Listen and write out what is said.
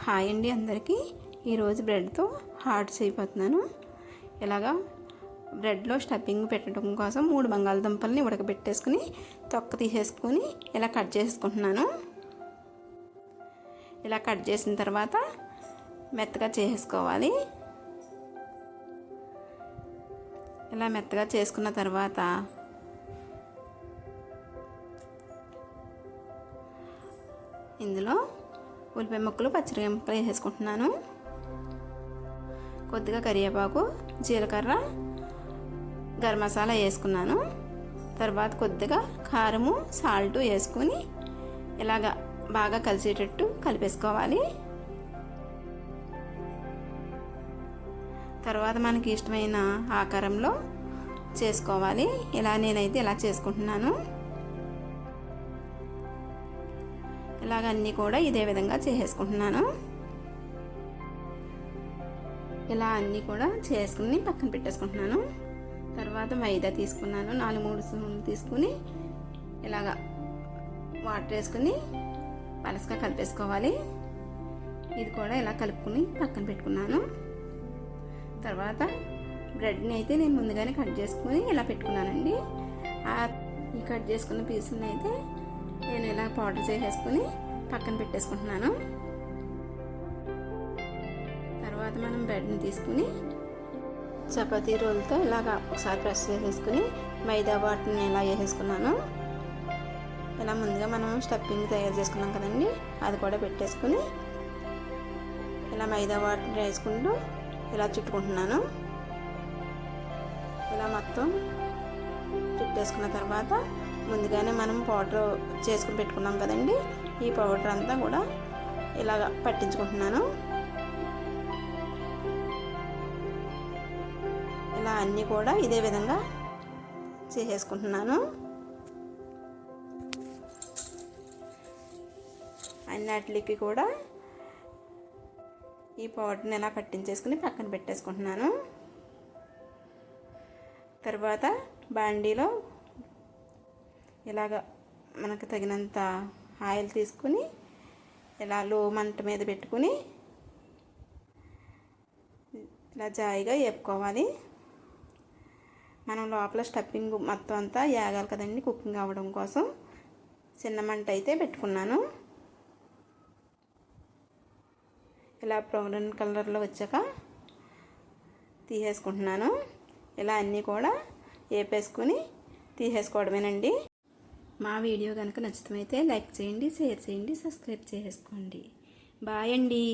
Hi అండి అందరికీ. ఈరోజు బ్రెడ్తో హార్ట్స్ అయిపోతున్నాను ఇలాగా బ్రెడ్లో స్టఫింగ్ పెట్టడం కోసం మూడు బంగాళదుంపల్ని ఉడకబెట్టేసుకుని తొక్క తీసేసుకొని ఇలా కట్ చేసుకుంటున్నాను ఇలా కట్ చేసిన తర్వాత మెత్తగా చేసుకోవాలి ఇలా మెత్తగా చేసుకున్న తర్వాత ఇందులో ఉల్లిపాయ ముక్కలు పచ్చిమిరపాయ ముక్కలు వేసేసుకుంటున్నాను. కొద్దిగా కరివేపాకు జీలకర్ర గరం మసాలా వేసుకున్నాను. తర్వాత కొద్దిగా కారము సాల్ట్ వేసుకొని ఇలాగ బాగా కలిసేటట్టు కలిపేసుకోవాలి. తర్వాత మనకి ఇష్టమైన ఆకారంలో చేసుకోవాలి. ఇలా నేనైతే ఇలా చేసుకుంటున్నాను. ఇలాగ అన్నీ కూడా ఇదే విధంగా చేసేసుకుంటున్నాను. ఇలా అన్నీ కూడా చేసుకుని పక్కన పెట్టేసుకుంటున్నాను. తర్వాత మైదా తీసుకున్నాను. నాలుగు మూడు స్పూన్లు తీసుకుని ఇలాగ వాటర్ వేసుకుని పలసగా కలిపేసుకోవాలి. ఇది కూడా ఇలా కలుపుకుని పక్కన పెట్టుకున్నాను. తర్వాత బ్రెడ్ని అయితే నేను ముందుగానే కట్ చేసుకుని ఇలా పెట్టుకున్నానండి. ఈ కట్ చేసుకున్న పీసులను అయితే నేను ఇలా పౌడర్ చేసేసుకుని పక్కన పెట్టేసుకుంటున్నాను. తర్వాత మనం బ్రెడ్ని తీసుకుని చపాతీ రోల్తో ఇలాగ ఒకసారి ప్రెస్ చేసేసుకుని మైదా బాటిల్ని ఇలా వేసేసుకున్నాను. ఇలా ముందుగా మనం స్టఫింగ్ తయారు చేసుకున్నాం కదండి అది కూడా పెట్టేసుకుని ఇలా మైదా బాటిల్ వేసుకుంటూ ఇలా చుట్టుకుంటున్నాను. ఇలా మొత్తం చుట్టేసుకున్న తర్వాత ముందుగానే మనం పౌడర్ చేసుకుని పెట్టుకున్నాం కదండి. ఈ పౌడర్ అంతా కూడా ఇలాగ పట్టించుకుంటున్నాను. ఇలా అన్నీ కూడా ఇదే విధంగా చేసేసుకుంటున్నాను. అన్నిటికి కూడా ఈ పౌడర్ని ఇలా పట్టించేసుకుని పక్కన పెట్టేసుకుంటున్నాను. తర్వాత బాండీలో ఇలాగ మనకు తగినంత ఆయిల్ తీసుకుని ఇలా లో మంట మీద పెట్టుకుని ఇలా జాయిగా వేపుకోవాలి. మనం లోపల స్టఫింగ్ మొత్తం అంతా వేగాలి కదండి కుకింగ్ అవ్వడం కోసం. చిన్న మంట అయితే పెట్టుకున్నాను. ఇలా బ్రౌన్ కలర్లో వచ్చాక తీసేసుకుంటున్నాను. ఇలా అన్నీ కూడా వేపేసుకుని తీసేసుకోవడమేనండి. మా వీడియో కనుక నచ్చితమైతే లైక్ చేయండి షేర్ చేయండి సబ్స్క్రైబ్ చేసుకోండి. బాయ్ అండి.